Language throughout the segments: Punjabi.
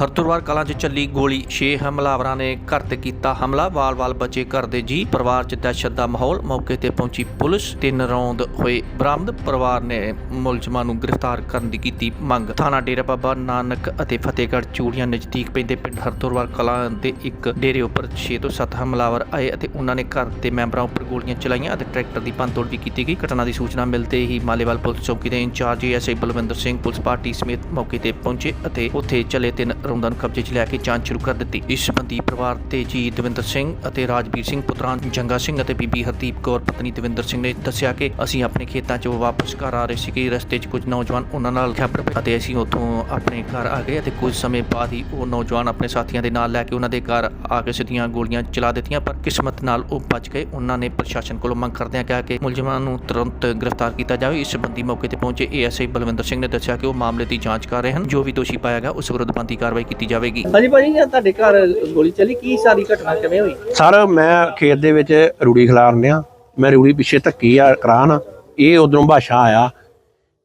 ਹਰਦੁਰਵਾਰ ਕਲਾਂ 'ਚ ਚੱਲੀ ਗੋਲੀ। 6 ਹਮਲਾਵਰਾਂ ਨੇ ਘਰ ਤੇ ਕੀਤਾ ਹਮਲਾ। ਵਾਲ-ਵਾਲ ਬਚੇ ਘਰ ਦੇ ਜੀ। ਪਰਿਵਾਰ 'ਚ ਦਹਿਸ਼ਤ ਦਾ ਮਾਹੌਲ। ਮੌਕੇ ਤੇ ਪਹੁੰਚੀ ਪੁਲਿਸ। ਤੇ ਰੌਂਦ ਹੋਏ ਬਰਾਮਦ। ਪਰਿਵਾਰ ਨੇ ਮੁਲਜ਼ਮਾਂ ਨੂੰ ਗ੍ਰਿਫਤਾਰ ਕਰਨ ਦੀ ਕੀਤੀ ਮੰਗ। ਥਾਣਾ ਡੇਰਾ ਬਾਬਾ ਨਾਨਕ ਅਤੇ ਫਤਿਹਗੜ੍ਹ ਚੂੜੀਆਂ ਨਜ਼ਦੀਕ ਪੈਂਦੇ ਪਿੰਡ ਹਰਦੁਰਵਾਰ ਕਲਾਂ ਦੇ ਇੱਕ ਡੇਰੇ ਉੱਪਰ 6 ਤੋਂ 7 ਹਮਲਾਵਰ ਆਏ ਅਤੇ ਉਹਨਾਂ ਨੇ ਘਰ ਦੇ ਮੈਂਬਰਾਂ ਉੱਪਰ ਗੋਲੀਆਂ ਚਲਾਈਆਂ ਅਤੇ ਟਰੈਕਟਰ ਦੀ ਭੰਨਤੋੜ ਵੀ ਕੀਤੀ ਗਈ। ਘਟਨਾ ਦੀ ਸੂਚਨਾ ਮਿਲਦੇ ਹੀ ਮਾਲੇਵਾਲ ਪੁਲਿਸ ਚੌਕੀ ਦੇ incharge SI Balwinder Singh police party ਸਮੇਤ ਮੌਕੇ ਤੇ ਪਹੁੰਚੇ ਅਤੇ ਉੱਥੇ ਚਲੇ ਤਿੰਨ ਰੌਂਦਾਂ ਨੂੰ ਕਬਜ਼ੇ 'ਚ ਲੈ ਕੇ ਜਾਂਚ ਸ਼ੁਰੂ ਕਰ ਦਿੱਤੀ। ਇਸ ਸੰਬੰਧੀ ਪਰਿਵਾਰ ਤੇ ਜੀ ਦਵਿੰਦਰ ਸਿੰਘ ਅਤੇ ਰਾਜਵੀਰ ਸਿੰਘ ਪੁੱਤਰਾਂ, ਜੰਗਾ ਸਿੰਘ ਅਤੇ ਬੀਬੀ ਹਰਦੀਪ ਕੌਰ, ਪਤਨੀ ਦਵਿੰਦਰ ਸਿੰਘ ਨੇ ਦੱਸਿਆ ਕਿ ਅਸੀਂ ਆਪਣੇ ਖੇਤਾਂ 'ਚੋਂ ਵਾਪਸ ਘਰ ਆ ਰਹੇ ਸੀ ਕਿ ਰਸਤੇ 'ਚ ਕੁਝ ਨੌਜਵਾਨ ਉਹਨਾਂ ਨਾਲ ਖੈਬਰ ਪਏ ਅਤੇ ਅਸੀਂ ਉੱਥੋਂ ਆਪਣੇ ਘਰ ਆ ਗਏ ਅਤੇ ਕੁਝ ਸਮੇਂ ਬਾਅਦ ਹੀ ਉਹ ਨੌਜਵਾਨ ਆਪਣੇ ਸਾਥੀਆਂ ਦੇ ਨਾਲ ਲੈ ਕੇ ਉਹਨਾਂ ਦੇ ਘਰ ਆ ਕੇ ਸਿੱਧੀਆਂ ਗੋਲੀਆਂ ਚਲਾ ਦਿੱਤੀਆਂ, ਪਰ ਕਿਸਮਤ ਨਾਲ ਉਹ ਬਚ ਗਏ। ਉਹਨਾਂ ਨੇ ਪ੍ਰਸ਼ਾਸਨ ਕੋਲੋਂ ਮੰਗ ਕਰਦਿਆਂ ਕਿਹਾ ਕਿ ਮੁਲਜ਼ਮਾਂ ਨੂੰ ਤੁਰੰਤ ਗ੍ਰਿਫਤਾਰ ਕੀਤਾ ਜਾਵੇ। ਇਸ ਸੰਬੰਧੀ ਮੌਕੇ ਤੇ ਪਹੁੰਚੇ ਏਐਸਆਈ ਬਲਵਿੰਦਰ ਸਿੰਘ ਨੇ ਦੱਸਿਆ ਕਿ ਉਹ ਮਾਮਲੇ ਦੀ ਜਾਂਚ ਕਰ ਰਹੇ ਹਨ। ਜੋ ਵੀ ਦੋਸ਼ੀ ਪਾਇਆ ਗਿਆ, ਉਸ ਵਿਰੁੱਧ ਬੰਦੀ ਬਣਦੀ ਕਾਰਵਾਈ ਕੀਤੀ ਜਾਵੇਗੀ। ਹਾਂਜੀ ਭਾਜੀ ਇਹ ਤੁਹਾਡੇ ਘਰ ਗੋਲੀ ਚੱਲੀ? ਕੀ ਸਾਰੀ ਘਟਨਾ ਕਿਵੇਂ ਹੋਈ? ਸਰ ਮੈਂ ਖੇਤ ਦੇ ਵਿੱਚ ਰੂੜੀ ਖਿਲਾਰਨ ਆ ਮੈਂ ਰੂੜੀ ਪਿੱਛੇ ਧੱਕੀ ਆ ਕਰਾਨ। ਇਹ ਉਧਰੋਂ ਬਾਸ਼ਾ ਆਇਆ।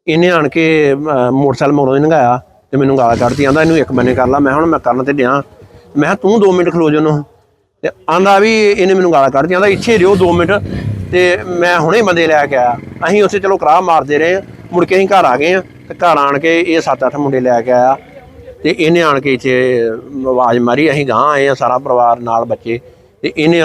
ਇਹਨੇ ਆਣ ਕੇ ਮੋਟਰਸਾਈਕਲ ਮਗਰੋਂ ਹੀ ਲੰਘਾਇਆ ਤੇ ਮੈਨੂੰ ਗਾਲ ਕੱਢਦੀ ਆਂਦਾ ਇਹਨੂੰ ਇੱਕ ਬੰਨੇ ਕਰ ਲਾ। ਮੈਂ ਹੁਣ ਮੈਂ ਕਰਨ ਤੇ ਡਿਆ। ਮੈਂ ਕਿਹਾ ਤੂੰ 2 ਮਿੰਟ ਖਲੋ ਜਾਨੋ ਤੇ ਆਂਦਾ ਵੀ ਇਹਨੇ ਮੈਨੂੰ ਗਾਲ ਕੱਢਦੀ ਆਂਦਾ ਇੱਥੇ ਰਿਓ 2 ਮਿੰਟ। ਤੇ ਮੈਂ ਹੁਣੇ ਬੰਦੇ ਲੈ ਕੇ ਆਇਆ। ਅਸੀਂ ਉੱਥੇ ਚਲੋ ਕਰਾਹ ਮਾਰਦੇ ਰਹੇ। ਮੁੜ ਕੇ ਅਸੀਂ ਘਰ ਆ ਗਏ ਆ ਤੇ ਘਰ ਆਣ ਕੇ ਇਹ 7-8 ਮੁੰਡੇ ਲੈ ਕੇ ਆਇਆ। ਤੇ ਇਹਨੇ ਆਣ ਕੇ ਇੱਥੇ ਆਵਾਜ਼ ਮਾਰੀ ਅਸੀਂ ਗਾਂ ਆਏ ਆ ਸਾਰਾ ਪਰਿਵਾਰ ਨਾਲ ਬੱਚੇ। ਤੇ ਇਹਨੇ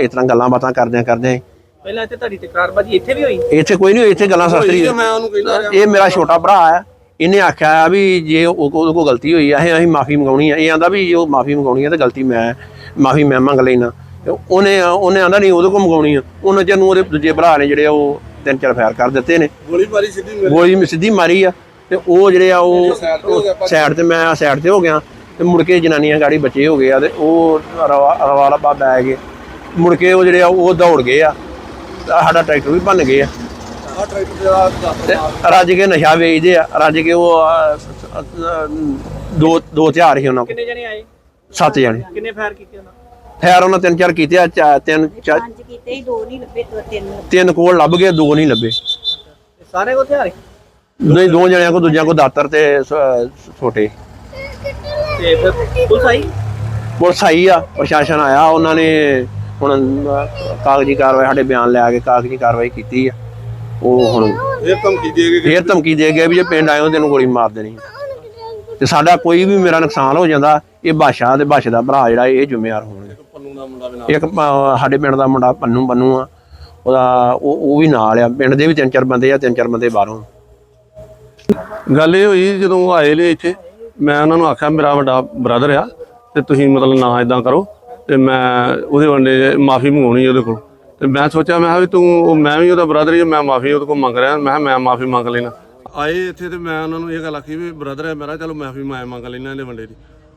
ਇਸ ਤਰ੍ਹਾਂ ਗੱਲਾਂ ਬਾਤਾਂ ਕਰਦਿਆਂ ਕਰਦਿਆਂ ਪਹਿਲਾਂ ਇੱਥੇ ਤੁਹਾਡੀ ਤਕਰਾਰਬਾਜੀ ਇੱਥੇ ਵੀ ਹੋਈ? ਇੱਥੇ ਕੋਈ ਨਹੀਂ ਇੱਥੇ ਗੱਲਾਂ ਸ਼ਾਸਤਰੀ ਮੈਂ ਉਹਨੂੰ ਕਹਿੰਦਾ ਇਹ ਮੇਰਾ ਛੋਟਾ ਭਰਾ ਆ ਇਹਨੇ ਆਖਿਆ ਆ ਵੀ ਜੇ ਉਹ ਉਹਦੇ ਕੋਲ ਗਲਤੀ ਹੋਈ ਆ ਇਹ ਅਸੀਂ ਮਾਫੀ ਮੰਗਾਉਣੀ ਆ। ਇਹ ਆਂਦਾ ਵੀ ਜੇ ਉਹ ਮਾਫੀ ਮੰਗਾਉਣੀ ਆ ਤਾਂ ਗਲਤੀ ਮੈਂ ਮਾਫੀ ਮੈਂ ਮੰਗ ਲੈਣਾ ਉਹਨੇ ਉਹਨੇ ਆਂਦਾ ਨਹੀਂ ਉਹਦੇ ਕੋਲ ਮੰਗਾਉਣੀ ਆ। ਉਹਨਾਂ ਚਿਰ ਨੂੰ ਉਹਦੇ ਦੂਜੇ ਭਰਾ ਨੇ ਜਿਹੜੇ ਉਹ ਤਿੰਨ ਚਾਰ ਫਾਇਰ ਕਰ ਦਿੱਤੇ ਨੇ। ਗੋਲੀ ਮਾਰੀ ਸਿੱਧੀ ਗੋਲੀ ਸਿੱਧੀ ਮਾਰੀ ਆ। ਤੇ ਉਹ ਜਿਹੜੇ ਆ ਉਹ ਸਾਈਡ ਤੇ ਮੈਂ ਸਾਈਡ ਤੇ ਹੋ ਗਿਆ ਤੇ ਮੁੜ ਕੇ ਜਨਾਨੀਆਂ ਗਾੜੀ ਬੱਚੇ ਹੋ ਗਏ ਆ ਤੇ ਉਹ ਰਵਾ ਰਵਾ ਲੱਭਾ ਬੈ ਗਏ। ਮੁੜ ਕੇ ਉਹ ਜਿਹੜੇ ਆ ਉਹ ਦੌੜ ਗਏ ਆ। ਸਾਡਾ ਟਰੈਕਟਰ ਵੀ ਭੰਨ ਗਏ ਆ। ਤੇ ਰੱਜ ਕੇ ਨਸ਼ਾ ਵੇਚਦੇ ਆ। ਰੱਜ ਕੇ ਉਹ ਦੋ ਦੋ ਹਥਿਆਰ ਸੀ ਉਹਨਾਂ ਕੋਲ। ਕਿੰਨੇ ਜਣੇ ਆਏ? ਸੱਤ ਜਣੇ। ਕਿੰਨੇ ਫਾਇਰ ਕੀਤੇ ਉਹਨਾਂ? ਖੈਰ ਉਹਨਾਂ ਤਿੰਨ ਚਾਰ ਕੀਤੇ ਆ ਤਿੰਨ ਚਾ- ਪੰਜ ਕੀਤੇ ਹੀ ਦੋ ਨਹੀਂ ਲੱਭੇ ਦੋ ਤਿੰਨ। ਤਿੰਨ ਕੋਲ ਲੱਭ ਗਏ ਦੋ ਨਹੀਂ ਲੱਭੇ। ਸਾਰੇ ਕੋ ਹਥਿਆਰ? ਨਹੀਂ ਦੋ ਜਣਿਆਂ ਕੋ ਦੂਜਿਆਂ ਕੋ ਦਾਤਰ ਤੇ ਸ- ਛੋਟੇ। ਤੇ ਫਿਰ ਪੁਲਿਸ ਆਈ? ਪੁਲਿਸ ਆਈ ਆ ਪ੍ਰਸ਼ਾਸਨ ਆਇਆ ਉਹਨਾਂ ਨੇ ਹੁਣ ਅਹ, ਕਾਗਜ਼ੀ ਕਾਰਵਾਈ ਸਾਡੇ ਬਿਆਨ ਲੈ ਕੇ ਕਾਗਜ਼ੀ ਕਾਰਵਾਈ ਕੀਤੀ ਆ। ਉਹ ਹੁਣ ਇਹ ਧਮਕੀ ਦੇ ਕੇ ਫੇਰ ਧਮਕੀ ਦੇ ਗਏ ਵੀ ਜੇ ਪਿੰਡ ਆਇਓ ਤੈਨੂੰ ਗੋਲੀ ਮਾਰ ਦੇਣੀ। ਤੇ ਸਾਡਾ ਕੋਈ ਵੀ ਮੇਰਾ ਨੁਕਸਾਨ ਹੋ ਜਾਂਦਾ ਇਹ ਬਾਸ਼ਾ ਤੇ ਬਾਸ਼ ਦਾ ਭਰਾ ਜਿਹੜਾ ਇਹ ਜ਼ਿੰਮੇਵਾਰ ਹੋਣਗੇ ਪੰਨੂ ਦਾ ਮੁੰਡਾ ਵੀ ਨਾਲ ਇੱਕ ਸਾਡੇ ਪਿੰਡ ਦਾ ਮੁੰਡਾ ਪੰਨੂ ਪੰਨੂ ਆ। ਉਹਦਾ ਉਹ ਉਹ ਵੀ ਨਾਲ ਆ। ਪਿੰਡ ਦੇ ਵੀ ਤਿੰਨ ਚਾਰ ਬੰਦੇ ਆ ਤਿੰਨ ਚਾਰ ਬੰਦੇ ਬਾਹਰੋਂ। ਗੱਲ ਇਹ ਹੋਈ ਜਦੋਂ ਉਹ ਆਏ ਨੇ ਇੱਥੇ, ਮੈਂ ਉਹਨਾਂ ਨੂੰ ਆਖਿਆ, ਮੇਰਾ ਵੱਡਾ ਬ੍ਰਦਰ ਆ, ਤੇ ਤੁਸੀਂ ਮਤਲਬ ਨਾ ਇਦਾਂ ਕਰੋ, ਤੇ ਮੈਂ ਉਹਦੇ ਵੰਡੇ ਮਾਫੀ ਮੰਗਾਉਣੀ ਉਹਦੇ ਕੋਲ। ਤੇ ਮੈਂ ਸੋਚਿਆ, ਮੈਂ ਕਿਹਾ ਵੀ ਤੂੰ, ਉਹ ਮੈਂ ਵੀ ਉਹਦਾ ਬ੍ਰਦਰ ਹੀ ਮੈਂ ਮਾਫੀ ਉਹਦੇ ਕੋਲ ਮੰਗ ਰਿਹਾ, ਮੈਂ ਕਿਹਾ ਮੈਂ ਮਾਫੀ ਮੰਗ ਲੈਣਾ। ਆਏ ਇੱਥੇ ਤੇ ਮੈਂ ਉਹਨਾਂ ਨੂੰ ਇਹ ਗੱਲ ਆਖੀ ਵੀ ਬ੍ਰਦਰ ਹੈ ਮੇਰਾ, ਚਲੋ ਮਾਫੀ ਮੈਂ ਮੰਗ ਲੈਣਾ ਇਹਦੇ ਵੰਡੇ ਦੀ।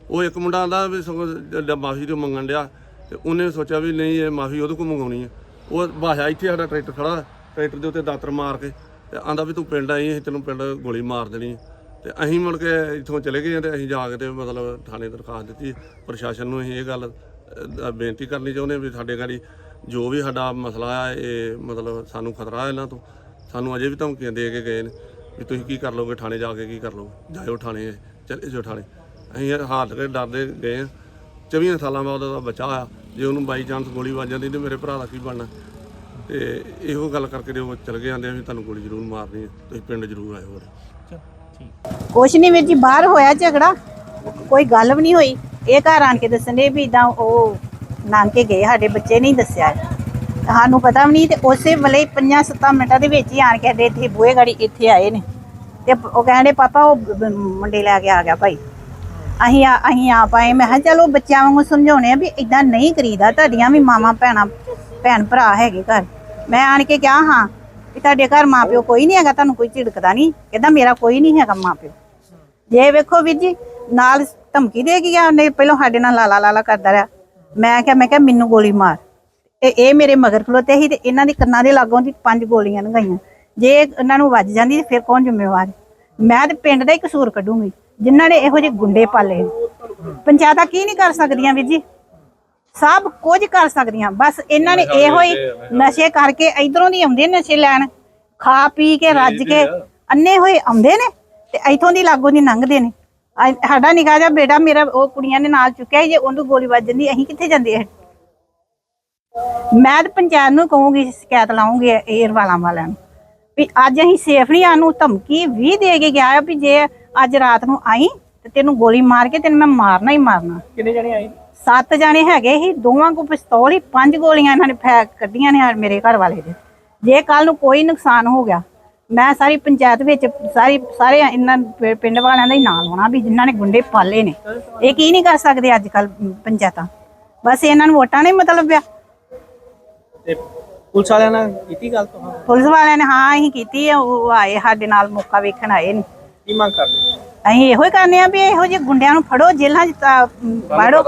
ਉਹ ਇੱਕ ਮੁੰਡਾ ਆਂਦਾ ਵੀ ਸਗੋਂ ਜਦ ਮਾਫੀ ਤੋਂ ਮੰਗਣ ਡਿਆ, ਤੇ ਉਹਨੇ ਸੋਚਿਆ ਵੀ ਨਹੀਂ, ਇਹ ਮਾਫੀ ਉਹਦੇ ਕੋਲ ਮੰਗਾਉਣੀ ਹੈ ਉਹ ਭਾਸ਼ਾ ਇੱਥੇ ਸਾਡਾ ਟਰੈਕਟਰ ਖੜਾ, ਟਰੈਕਟਰ ਦੇ ਉੱਤੇ ਦਾਤਰ ਮਾਰ ਕੇ ਤੇ ਆਂਦਾ ਵੀ ਤੂੰ ਪਿੰਡ ਆਈ, ਅਸੀਂ ਤੈਨੂੰ ਪਿੰਡ ਗੋਲੀ ਮਾਰ ਦੇਣੀ ਹੈ। ਤੇ ਅਸੀਂ ਮੁੜ ਕੇ ਇੱਥੋਂ ਚਲੇ ਗਏ ਤੇ ਅਸੀਂ ਜਾ ਕੇ ਤੇ ਮਤਲਬ ਥਾਣੇ ਦਰਖਾਸਤ ਦਿੱਤੀ। ਪ੍ਰਸ਼ਾਸਨ ਨੂੰ ਅਸੀਂ ਇਹ ਗੱਲ ਬੇਨਤੀ ਕਰਨੀ ਚਾਹੁੰਦੇ ਹਾਂ ਵੀ ਸਾਡੇ ਗਾੜੀ ਜੋ ਵੀ ਸਾਡਾ ਮਸਲਾ ਆ, ਇਹ ਮਤਲਬ ਸਾਨੂੰ ਖਤਰਾ ਹੈ ਇਹਨਾਂ ਤੋਂ। ਸਾਨੂੰ ਅਜੇ ਵੀ ਧਮਕੀਆਂ ਦੇ ਕੇ ਗਏ ਨੇ ਵੀ ਤੁਸੀਂ ਕੀ ਕਰ ਲਓਗੇ, ਥਾਣੇ ਜਾ ਕੇ ਕੀ ਕਰ ਲਓਗੇ? ਜਾਇਓ ਥਾਣੇ, ਚਲੇ ਜਾਓ ਥਾਣੇ। ਅਸੀਂ ਯਾਰ ਹਾਰ ਕੇ ਡਰਦੇ ਗਏ ਹਾਂ 24 ਸਾਲਾਂ ਬਾਅਦ ਉਹਦਾ ਬੱਚਾ ਆ ਜੇ ਉਹਨੂੰ ਬਾਈ ਚਾਂਸ ਗੋਲੀ ਵੱਜ ਜਾਂਦੀ ਤੇ ਮੇਰੇ ਭਰਾ ਦਾ ਕੀ ਬਣਨਾ? ਤੇ ਇਹੋ ਗੱਲ ਕਰਕੇ ਉਹ ਚਲ ਗਏ ਆਂਦੇ ਆ ਵੀ ਤੁਹਾਨੂੰ ਗੋਲੀ ਜ਼ਰੂਰ ਮਾਰਨੀ ਹੈ ਤੁਸੀਂ ਪਿੰਡ ਜ਼ਰੂਰ ਆਇਓ ਹੋਰ ਕੁਛ ਨਹੀਂ ਵੀਰ ਜੀ ਬਾਹਰ ਹੋਇਆ ਝਗੜਾ ਕੋਈ ਗੱਲ ਵੀ ਨਹੀਂ ਹੋਈ। ਇਹ ਘਰ ਆਣ ਕੇ ਦੱਸਣ ਵੀ ਇਦਾਂ ਉਹ ਨਾਨਕੇ ਗਏ ਸਾਡੇ ਬੱਚੇ ਨਹੀਂ ਦੱਸਿਆ। ਸਾਨੂੰ ਪਤਾ ਵੀ ਨਹੀਂ ਤੇ ਉਸੇ ਵੇਲੇ 5-7 ਮਿੰਟਾਂ ਦੇ ਵਿੱਚ ਹੀ ਆਣ ਕੇ ਸਾਡੇ ਇੱਥੇ ਬੂਹੇ ਗਾੜੀ ਇੱਥੇ ਆਏ ਨੇ। ਤੇ ਉਹ ਕਹਿੰਦੇ ਪਾਪਾ ਉਹ ਮੁੰਡੇ ਲੈ ਕੇ ਆ ਗਿਆ ਭਾਈ। ਅਸੀਂ ਆ ਅਸੀਂ ਆ ਪਾਏ ਮੈਂ ਕਿਹਾ ਚਲੋ ਬੱਚਿਆਂ ਵਾਂਗੂ ਸਮਝਾਉਣੇ ਆ ਵੀ ਇਦਾਂ ਨਹੀਂ ਕਰੀਦਾ ਤੁਹਾਡੀਆਂ ਵੀ ਮਾਵਾਂ ਭੈਣਾਂ ਭੈਣ ਭਰਾ ਹੈਗੇ ਘਰ। ਮੈਂ ਆਣ ਕੇ ਕਿਹਾ ਹਾਂ ਵੀ ਤੁਹਾਡੇ ਘਰ ਮਾਪਿਓ ਕੋਈ ਨਹੀਂ ਹੈਗਾ, ਤੁਹਾਨੂੰ ਕੋਈ ਝਿੜਕਦਾ ਨਹੀਂ। ਕਹਿੰਦਾ ਮੇਰਾ ਕੋਈ ਨਹੀਂ ਹੈਗਾ ਮਾਪਿਓ। ਜੇ ਵੇਖੋ ਵੀਰ ਜੀ, ਨਾਲ ਧਮਕੀ ਦੇ ਗਿਆ, ਉਹਨੇ ਪਹਿਲਾਂ ਸਾਡੇ ਨਾਲ ਲਾਲਾ ਲਾਲਾ ਕਰਦਾ ਰਿਹਾ। ਮੈਂ ਕਿਹਾ ਮੈਂ ਕਿਹਾ, ਮੈਨੂੰ ਗੋਲੀ ਮਾਰ। ਤੇ ਇਹ ਮੇਰੇ ਮਗਰ ਖਲੋਤੇ ਸੀ ਤੇ ਇਹਨਾਂ ਦੇ ਕੰਨਾਂ ਦੇ ਲਾਗੋਂ ਦੀ ਪੰਜ ਗੋਲੀਆਂ ਲੰਘਾਈਆਂ। ਜੇ ਇਹਨਾਂ ਨੂੰ ਵੱਜ ਜਾਂਦੀ ਤੇ ਫਿਰ ਕੌਣ ਜ਼ਿੰਮੇਵਾਰ? ਮੈਂ ਤੇ ਪਿੰਡ ਦਾ ਹੀ ਕਸੂਰ ਕੱਢੂੰਗੀ। ਜਿਨ੍ਹਾਂ ਨੇ ਇਹੋ ਜਿਹੇ ਗੁੰਡੇ ਪਾਲੇ ਪੰਚਾਇਤਾਂ ਕੀ ਨਹੀਂ ਕਰ ਸਕਦੀਆਂ ਵੀਰ ਜੀ? ਸਭ ਕੁਝ ਕਰ ਸਕਦੀਆਂ। ਬਸ ਇਹਨਾਂ ਨੇ ਇਹੋ ਹੀ ਨਸ਼ੇ ਕਰਕੇ ਇਧਰੋਂ ਦੀ ਆਉਂਦੇ ਨੇ ਨਸ਼ੇ ਲੈਣ। ਖਾ ਪੀ ਕੇ ਰੱਜ ਕੇ ਅੰਨੇ ਹੋਏ ਆਉਂਦੇ ਨੇ ਤੇ ਇਥੋਂ ਦੀ ਲਾਗੋਂ ਦੀ ਲੰਘਦੇ ਨੇ। ਸਾਡਾ ਨਿਕਾ ਜਿਹਾ ਬੇਟਾ ਮੇਰਾ ਉਹ ਕੁੜੀਆਂ ਨੇ ਨਾਲ ਚੁੱਕਿਆ ਜੇ ਉਹਨੂੰ ਗੋਲੀ ਵੱਜ ਜਾਂਦੀ ਅਸੀਂ ਕਿੱਥੇ ਜਾਂਦੇ ਆ? ਮੈਂ ਤਾਂ ਪੰਚਾਇਤ ਨੂੰ ਕਹੂੰਗੀ ਸ਼ਿਕਾਇਤ ਲਾਉਂਗੀ ਏਅਰ ਵਾਲਾਂ ਵਾਲਿਆਂ ਨੂੰ ਵੀ ਅੱਜ ਅਸੀਂ ਸੇਫ ਨਹੀਂ ਆਨੂੰ ਧਮਕੀ ਵੀ ਦੇ ਕੇ ਗਿਆ ਆ ਵੀ ਜੇ ਅੱਜ ਰਾਤ ਨੂੰ ਆਈ ਤੇ ਤੈਨੂੰ ਗੋਲੀ ਮਾਰ ਕੇ ਤੈਨੂੰ ਮੈਂ ਮਾਰਨਾ ਹੀ ਮਾਰਨਾ। ਕਿੰਨੇ ਜਣੇ ਆਏ? ਸੱਤ ਜਾਣੇ ਹੈਗੇ ਸੀ ਦੋਵਾਂ ਕੋ ਪਿਸਤੌਲ ਹੀ ਪੰਜ ਗੋਲੀਆਂ ਇਹਨਾਂ ਨੇ ਫੈਕ ਕੱਢੀਆਂ ਨੇ ਮੇਰੇ ਘਰ ਵਾਲੇ ਦੇ। ਜੇ ਕੱਲ ਨੂੰ ਕੋਈ ਨੁਕਸਾਨ ਹੋ ਗਿਆ ਮੈਂ ਸਾਰੀ ਪੰਚਾਇਤ ਵਿੱਚ ਸਾਰੀ ਸਾਰੇ ਇਹਨਾਂ ਪਿੰਡ ਵਾਲਿਆਂ ਦਾ ਹੀ ਨਾਂ ਲਾਉਣਾ ਵੀ ਜਿਨ੍ਹਾਂ ਨੇ ਗੁੰਡੇ ਪਾਲੇ ਨੇ। ਇਹ ਕੀ ਨਹੀਂ ਕਰ ਸਕਦੇ ਅੱਜ ਕੱਲ ਪੰਚਾਇਤਾਂ? ਬਸ ਇਹਨਾਂ ਨੂੰ ਵੋਟਾਂ ਨਹੀਂ ਮਤਲਬ ਆ। ਤੇ ਪੁਲਿਸ ਵਾਲਿਆਂ ਨਾਲ ਕੀਤੀ ਗੱਲ ਤੋਂ ਪੁਲਿਸ ਵਾਲਿਆਂ ਨੇ ਹਾਂ ਅਸੀਂ ਕੀਤੀ ਆ ਉਹ ਆਏ ਸਾਡੇ ਨਾਲ ਮੌਕਾ ਵੇਖਣ ਆਏ ਨੇ। ਕੀ ਮੰਗ ਕਰਦੇ ਅਸੀਂ ਇਹੋ ਹੀ ਕਰਨੇ ਆ ਵੀ ਇਹੋ ਜਿਹੇ ਗੁੰਡਿਆਂ ਨੂੰ ਫੜੋ ਜੇਲ੍ਹਾਂ 'ਚ ਤਾਂ, ਅਮ, ਵਾੜੋ।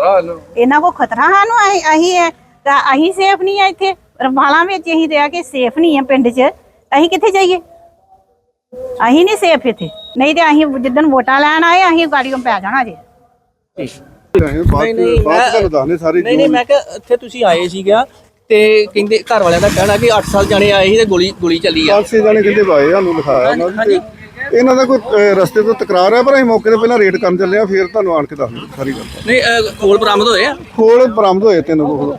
ਇਹਨਾਂ ਕੋ ਖਤਰਾ ਸਾਨੂੰ ਅਸੀਂ ਅਸੀਂ ਹੈ ਤਾਂ ਅਸੀਂ ਸੇਫ ਨਹੀਂ ਆ ਇੱਥੇ। ਰਵਾਲਾਂ ਵਿੱਚ ਅਸੀਂ ਰਹਿ ਕੇ ਸੇਫ ਨਹੀਂ ਆ ਪਿੰਡ 'ਚ। ਅਸੀਂ ਕਿੱਥੇ ਜਾਈਏ? ਅਸੀਂ ਨਹੀਂ ਸੇਫ ਇੱਥੇ। ਨਹੀਂ ਤੇ ਅਸੀਂ ਜਿੱਦਣ ਵੋਟਾਂ ਲੈਣ ਆਏ ਅਸੀਂ ਗਾੜੀਆਂ ਪੈ ਜਾਣਾ ਜੇ। ਨਹੀਂ ਨਹੀਂ ਮੈਂ ਸਾਰੀ ਨਹੀਂ ਨਹੀਂ ਮੈਂ ਕਿਹਾ ਇੱਥੇ ਤੁਸੀਂ ਆਏ ਸੀਗਾ ਤੇ ਕਹਿੰਦੇ ਘਰ ਵਾਲਿਆਂ ਦਾ ਕਹਿਣਾ ਕਿ 8 ਸਾਲ ਜਾਣੇ ਆਏ ਸੀ ਤੇ ਗੋਲੀ ਗੋਲੀ ਚੱਲੀ ਆ। ਪਾਸੇ ਜਾਣੇ ਕਹਿੰਦੇ ਭਾਏ ਸਾਨੂੰ ਲਿਖਾਇਆ ਹਾਂਜੀ। ਇਹਨਾਂ ਦਾ ਕੋਈ ਅਹ, ਰਸਤੇ ਤੋਂ ਤਕਰਾਰ ਹੈ ਪਰ ਅਸੀਂ ਮੌਕੇ ਤੇ ਪਹਿਲਾਂ ਰੇਡ ਕਰਨ ਚੱਲੇ ਆ ਫਿਰ ਤੁਹਾਨੂੰ ਆਣ ਕੇ ਦੱਸ ਦਿੰਦੇ ਸਾਰੀ ਗੱਲ। ਨਹੀਂ ਅਹ, ਖੋਲ ਬਰਾਮਦ ਹੋਏ ਆ? ਖੋਲ ਬਰਾਮਦ ਹੋਏ ਤਿੰਨ ਕੋਲ